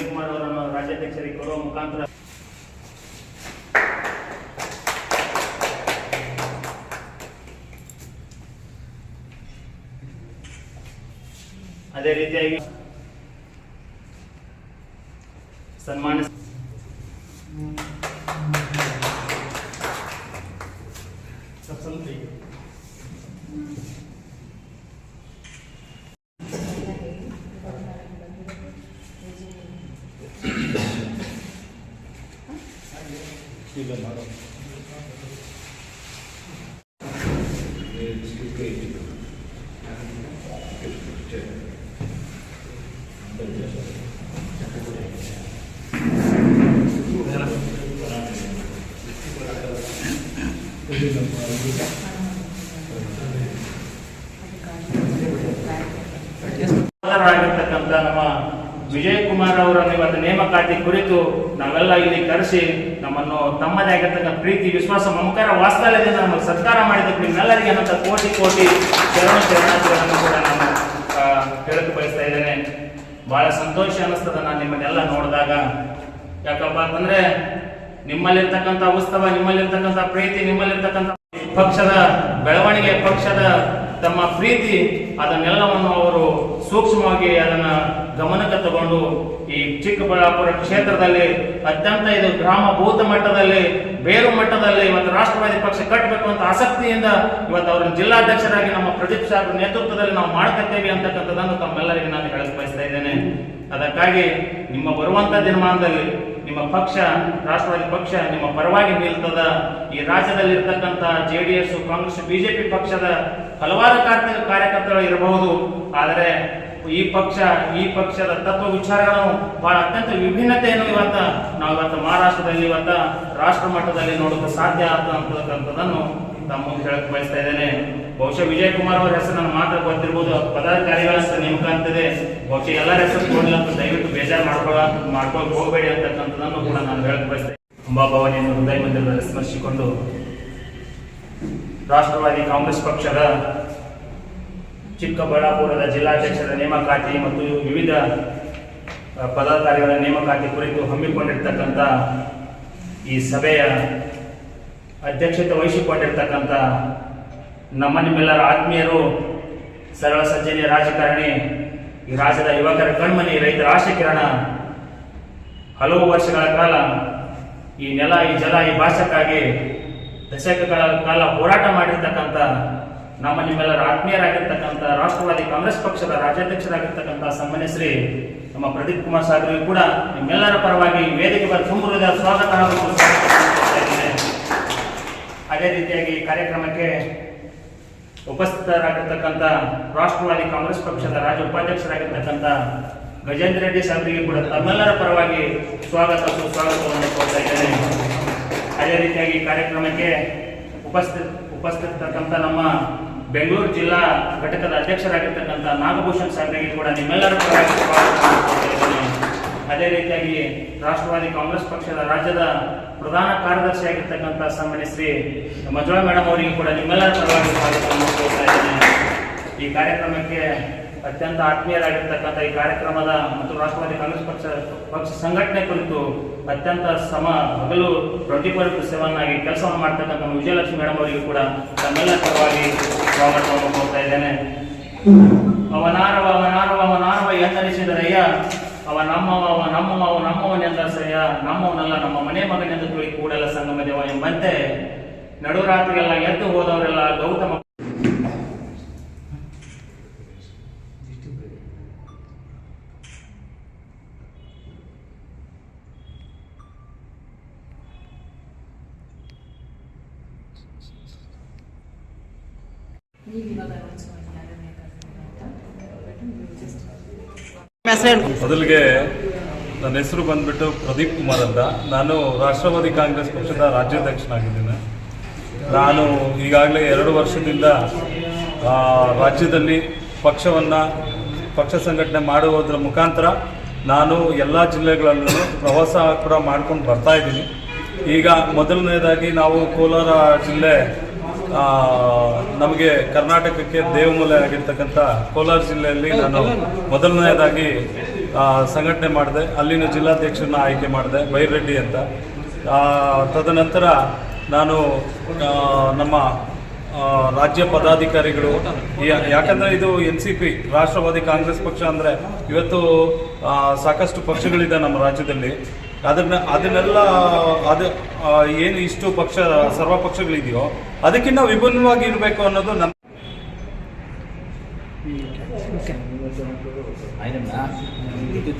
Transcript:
ವಿಜಯಕುಮಾರ್ ಅವರನ್ನು ರಾಜ್ಯಾಧ್ಯಕ್ಷರಿಗೆ ಕೊಡುವ ಮುಖಾಂತರ. ಅದೇ ರೀತಿಯಾಗಿ ಸನ್ಮಾನ ಆಗಿರ್ತಕ್ಕಂಥ ನಮ್ಮ ವಿಜಯಕುಮಾರ್ ಅವರ ಇವತ್ತು ನೇಮಕಾತಿ ಕುರಿತು ನಾವೆಲ್ಲ ಇಲ್ಲಿ ಕರೆಸಿ ನಮ್ಮನ್ನು ತಮ್ಮದೇ ಆಗಿರ್ತಕ್ಕಂಥ ಪ್ರೀತಿ, ವಿಶ್ವಾಸ, ಮಮಕಾರ ವಾಸ್ತವ್ಯದಿಂದ ನಮ್ಮ ಸತ್ಕಾರ ಮಾಡಿದ್ದಕ್ಕೆ ನಿಮ್ಮೆಲ್ಲರಿಗೆ ಅನ್ನೋ ಕೋಟಿ ಕೋಟಿ ಶರಣ ಶರಣಾರ್ಥಿಗಳನ್ನು ಕೂಡ ನಾನು ಹೇಳಕ್ಕೆ ಬಯಸ್ತಾ ಇದ್ದೇನೆ. ಬಹಳ ಸಂತೋಷ ಅನ್ನಿಸ್ತದ ನಾನು ನಿಮ್ಮನ್ನೆಲ್ಲ ನೋಡಿದಾಗ. ಯಾಕಪ್ಪ ಅಂತಂದ್ರೆ ನಿಮ್ಮಲ್ಲಿರ್ತಕ್ಕಂಥ ಉತ್ಸವ, ನಿಮ್ಮಲ್ಲಿರ್ತಕ್ಕಂಥ ಪ್ರೀತಿ, ನಿಮ್ಮಲ್ಲಿರ್ತಕ್ಕಂಥ ಪಕ್ಷದ ಬೆಳವಣಿಗೆ, ಪಕ್ಷದ ತಮ್ಮ ಪ್ರೀತಿ, ಅದನ್ನೆಲ್ಲವನ್ನು ಅವರು ಸೂಕ್ಷ್ಮವಾಗಿ ಅದನ್ನ ಗಮನಕ್ಕೆ ತಗೊಂಡು ಈ ಚಿಕ್ಕಬಳ್ಳಾಪುರ ಕ್ಷೇತ್ರದಲ್ಲಿ ಅತ್ಯಂತ ಇದು ಗ್ರಾಮ ಭೂತ ಮಟ್ಟದಲ್ಲಿ, ಬೇರು ಮಟ್ಟದಲ್ಲಿ ಇವತ್ತು ರಾಷ್ಟ್ರವಾದಿ ಪಕ್ಷ ಕಟ್ಟಬೇಕು ಅಂತ ಆಸಕ್ತಿಯಿಂದ ಇವತ್ತು ಅವರ ಜಿಲ್ಲಾಧ್ಯಕ್ಷರಾಗಿ ನಮ್ಮ ಪ್ರದೀಪ್ ಸಾಹೇಬ್ ನೇತೃತ್ವದಲ್ಲಿ ನಾವು ಮಾಡ್ಕೊತೇವೆ ಅಂತಕ್ಕಂಥದ್ದನ್ನು ತಮ್ಮೆಲ್ಲರಿಗೆ ನಾನು ಹೇಳಕ್ ಬಯಸ್ತಾ ಇದ್ದೇನೆ. ಅದಕ್ಕಾಗಿ ನಿಮ್ಮ ಬರುವಂತ ದಿನಮಾನದಲ್ಲಿ ನಿಮ್ಮ ಪಕ್ಷ, ರಾಷ್ಟ್ರವಾದಿ ಪಕ್ಷ ನಿಮ್ಮ ಪರವಾಗಿ ನಿಲ್ತದ. ಈ ರಾಜ್ಯದಲ್ಲಿ ಇರ್ತಕ್ಕಂಥ J D S, Congress BJP ಪಕ್ಷದ ಹಲವಾರು ಕಾರ್ಯ ಕಾರ್ಯಕರ್ತರು ಇರಬಹುದು. ಆದರೆ ಈ ಪಕ್ಷ, ಈ ಪಕ್ಷದ ತತ್ವ ವಿಚಾರಗಳು ಬಹಳ ಅತ್ಯಂತ ವಿಭಿನ್ನತೆಯನ್ನು ಇವತ್ತ ನಾವು ಇವತ್ತು ಮಹಾರಾಷ್ಟ್ರದಲ್ಲಿ ಇವತ್ತ ರಾಷ್ಟ್ರ ಮಟ್ಟದಲ್ಲಿ ನೋಡೋಕೆ ಸಾಧ್ಯ ಆಯ್ತು ಅಂತಕ್ಕಂಥದ್ದನ್ನು ತಮ್ಮ ಹೇಳಕ್ ಬಯಸ್ತಾ ಇದ್ದೇನೆ. ಬಹುಶಃ ವಿಜಯ್ ಕುಮಾರ್ ಅವರ ಹೆಸರು ನನ್ನ ಮಾತ್ರ ಗೊತ್ತಿರ್ಬೋದು. ಪದಾಧಿಕಾರಿಗಳ ಹೆಸರು ನೇಮಕ ಅಂತಿದೆ ಬಹುಶಃ ಎಲ್ಲರ ಹೆಸರು ಕೊಡಲಿಲ್ಲ ಅಂತ ದಯವಿಟ್ಟು ಬೇಜಾರು ಮಾಡ್ಕೊಳ, ಮಾಡ್ಕೊಳಕ್ ಹೋಗಬೇಡಿ ಅಂತಕ್ಕಂಥದ್ದನ್ನು ಕೂಡ ನಾನು ಹೇಳಕ್ ಬಯಸ್ತೇನೆ ಅಂಬಾಭವನಿಯನ್ನು ಹೃದಯ ಮಂದಿರದಲ್ಲಿ ಸ್ಮರಿಸಿಕೊಂಡು ರಾಷ್ಟ್ರವಾದಿ ಕಾಂಗ್ರೆಸ್ ಪಕ್ಷದ ಚಿಕ್ಕಬಳ್ಳಾಪುರದ ಜಿಲ್ಲಾಧ್ಯಕ್ಷರ ನೇಮಕಾತಿ ಮತ್ತು ವಿವಿಧ ಪದಾಧಿಕಾರಿಗಳ ನೇಮಕಾತಿ ಕುರಿತು ಹಮ್ಮಿಕೊಂಡಿರ್ತಕ್ಕಂಥ ಈ ಸಭೆಯ ಅಧ್ಯಕ್ಷತೆ ವಹಿಸಿಕೊಂಡಿರ್ತಕ್ಕಂಥ ನಮ್ಮ ನಿಮ್ಮೆಲ್ಲರ ಆತ್ಮೀಯರು, ಸರಳ ಸಜ್ಜನೆಯ ರಾಜಕಾರಣಿ, ಈ ರಾಜ್ಯದ ಯುವಕರ ಕಣ್ಮನಿ, ರೈತರ ಆಶಕಿರಣ ಹಲವು ವರ್ಷಗಳ ಕಾಲ ಈ ನೆಲ, ಈ ಜಲ, ಈ ಭಾಷಕ್ಕಾಗಿ ದಶಕಗಳ ಕಾಲ ಹೋರಾಟ ಮಾಡಿರ್ತಕ್ಕಂಥ ನಮ್ಮ ನಿಮ್ಮೆಲ್ಲರ ಆತ್ಮೀಯರಾಗಿರ್ತಕ್ಕಂಥ ರಾಷ್ಟ್ರವಾದಿ ಕಾಂಗ್ರೆಸ್ ಪಕ್ಷದ ರಾಜ್ಯಾಧ್ಯಕ್ಷರಾಗಿರ್ತಕ್ಕಂಥ ಸನ್ಮಾನ್ಯ ಶ್ರೀ ನಮ್ಮ ಪ್ರದೀಪ್ ಕುಮಾರ್ ಸಾಗರ್ ಕೂಡ ನಿಮ್ಮೆಲ್ಲರ ಪರವಾಗಿ ವೇದಿಕೆ ಬರ ತುಂಬಿರುವುದ ಸ್ವಾಗತ ಅದೇ ರೀತಿಯಾಗಿ ಕಾರ್ಯಕ್ರಮಕ್ಕೆ ಉಪಸ್ಥಿತರಾಗಿರ್ತಕ್ಕಂಥ ರಾಷ್ಟ್ರವಾದಿ ಕಾಂಗ್ರೆಸ್ ಪಕ್ಷದ ರಾಜ್ಯ ಉಪಾಧ್ಯಕ್ಷರಾಗಿರ್ತಕ್ಕಂಥ ಗಜೇಂದ್ರ ರೆಡ್ಡಿ ಸಾಹೇಬರಿಗೆ ಕೂಡ ತಮ್ಮೆಲ್ಲರ ಪರವಾಗಿ ಸ್ವಾಗತ ಸುಸ್ವಾಗತವನ್ನು ಕೋರ್ತಾ ಇದ್ದೇನೆ. ಅದೇ ರೀತಿಯಾಗಿ ಕಾರ್ಯಕ್ರಮಕ್ಕೆ ಉಪಸ್ಥಿತ ಉಪಸ್ಥಿತಕ್ಕಂಥ ನಮ್ಮ ಬೆಂಗಳೂರು ಜಿಲ್ಲಾ ಘಟಕದ ಅಧ್ಯಕ್ಷರಾಗಿರ್ತಕ್ಕಂಥ ನಾಗಭೂಷಣ್ ಸಾಹೇಬರಿಗೆ ಕೂಡ ನಿಮ್ಮೆಲ್ಲರ ಅದೇ ರೀತಿಯಾಗಿ ರಾಷ್ಟ್ರವಾದಿ ಕಾಂಗ್ರೆಸ್ ಪಕ್ಷದ ರಾಜ್ಯದ ಪ್ರಧಾನ ಕಾರ್ಯದರ್ಶಿ ಆಗಿರ್ತಕ್ಕಂಥ ಸನ್ಮಾನ್ಯ ಶ್ರೀ ಮಂಜುಳಾ ಮೇಡಮ್ ಅವರಿಗೆ ಕೂಡ ನಿಮ್ಮೆಲ್ಲರ ಪರವಾಗಿ ಸ್ವಾಗತ ಈ ಕಾರ್ಯಕ್ರಮಕ್ಕೆ ಅತ್ಯಂತ ಆತ್ಮೀಯರಾಗಿರ್ತಕ್ಕಂಥ ಈ ಕಾರ್ಯಕ್ರಮದ ಮತ್ತು ರಾಷ್ಟ್ರವಾದಿ ಕಾಂಗ್ರೆಸ್ ಪಕ್ಷ ಪಕ್ಷ ಸಂಘಟನೆ ಕುರಿತು ಅತ್ಯಂತ ಸಮ ಹಗಲು ಟ್ವೆಂಟಿ ಫೋರ್ ಇಂಟು ಸೆವೆನ್ ಆಗಿ ಕೆಲಸವನ್ನು ಮಾಡ್ತಕ್ಕಂಥ ವಿಜಯಲಕ್ಷ್ಮಿ ಮೇಡಮ್ ಅವರಿಗೂ ಕೂಡ ತಮ್ಮೆಲ್ಲ ಪರವಾಗಿ ಸ್ವಾಗತವನ್ನು ಕೊಡ್ತಾ ಇದ್ದೇನೆ. ಅವನಾರವ ಅವನಾರವ ಅವನಾರವ ಎಂದನಿಸಿದರಯ್ಯ ಅವ ನಮ್ಮವ ಅವ ನಮ್ಮವ, ಅವ ನಮ್ಮವನೆಂದಸಯ್ಯ ನಮ್ಮವನಲ್ಲ ನಮ್ಮ ಮನೆ ಮಗನೆಂದು ತುಳಿ ಕೂಡಲ ಸಂಗಮದೇವ ಎಂಬಂತೆ ನಡುರಾತ್ರಿಗೆಲ್ಲ ಎದ್ದು ಹೋದವರೆಲ್ಲ ಗೌತಮ ಮೊದಲಿಗೆ ನನ್ನ ಹೆಸರು ಬಂದ್ಬಿಟ್ಟು ಪ್ರದೀಪ್ ಕುಮಾರ್ ಅಂತ. ನಾನು ರಾಷ್ಟ್ರವಾದಿ ಕಾಂಗ್ರೆಸ್ ಪಕ್ಷದ ರಾಜ್ಯಾಧ್ಯಕ್ಷನಾಗಿದ್ದೇನೆ. ನಾನು ಈಗಾಗಲೇ ಎರಡು ವರ್ಷದಿಂದ ರಾಜ್ಯದಲ್ಲಿ ಪಕ್ಷವನ್ನು, ಪಕ್ಷ ಸಂಘಟನೆ ಮಾಡುವುದರ ಮುಖಾಂತರ ನಾನು ಎಲ್ಲ ಜಿಲ್ಲೆಗಳಲ್ಲೂ ಪ್ರವಾಸ ಕೂಡ ಮಾಡ್ಕೊಂಡು ಬರ್ತಾ ಇದ್ದೀನಿ. ಈಗ ಮೊದಲನೇದಾಗಿ ನಾವು ಕೋಲಾರ ಜಿಲ್ಲೆ ನಮಗೆ ಕರ್ನಾಟಕಕ್ಕೆ ದೇವಮೂಲೆ ಆಗಿರ್ತಕ್ಕಂಥ ಕೋಲಾರ ಜಿಲ್ಲೆಯಲ್ಲಿ ನಾನು ಮೊದಲನೇದಾಗಿ ಸಂಘಟನೆ ಮಾಡಿದೆ. ಅಲ್ಲಿನ ಜಿಲ್ಲಾಧ್ಯಕ್ಷರನ್ನ ಆಯ್ಕೆ ಮಾಡಿದೆ, ಬೈರೆಡ್ಡಿ ಅಂತ. ತದನಂತರ ನಾನು ನಮ್ಮ ರಾಜ್ಯ ಪದಾಧಿಕಾರಿಗಳು ಯಾಕಂದ್ರೆ ಇದು ಎನ್ ಸಿ ಪಿ, ರಾಷ್ಟ್ರವಾದಿ ಕಾಂಗ್ರೆಸ್ ಪಕ್ಷ ಅಂದ್ರೆ ಇವತ್ತು ಸಾಕಷ್ಟು ಪಕ್ಷಗಳಿದೆ ನಮ್ಮ ರಾಜ್ಯದಲ್ಲಿ. ಅದನ್ನ ಅದನ್ನೆಲ್ಲ ಅದು ಏನು ಇಷ್ಟು ಪಕ್ಷ ಸರ್ವ ಪಕ್ಷಗಳಿದೆಯೋ ಅದಕ್ಕಿಂತ ವಿಭಿನ್ನವಾಗಿ ಇರಬೇಕು ಅನ್ನೋದು ನನ್ನ ಆಯ್ತಮ್ಮ ಇದು